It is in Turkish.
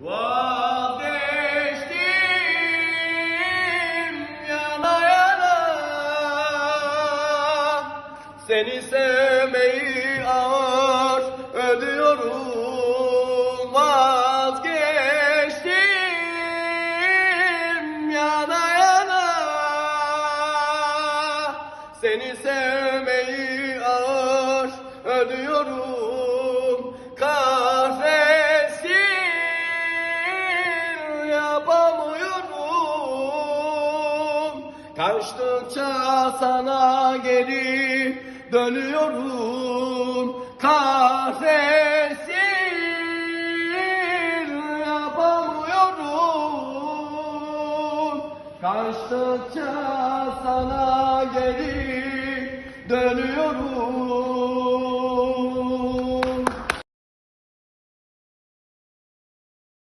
Vazgeçtim yana yana. Seni sevmeyi ağır ödüyorum. Vazgeçtim yana yana. Seni sevmeyi ağır Kaçtıkça sana geri dönüyorum. Kahretsin yapamıyorum. Kaçtıkça sana geri dönüyorum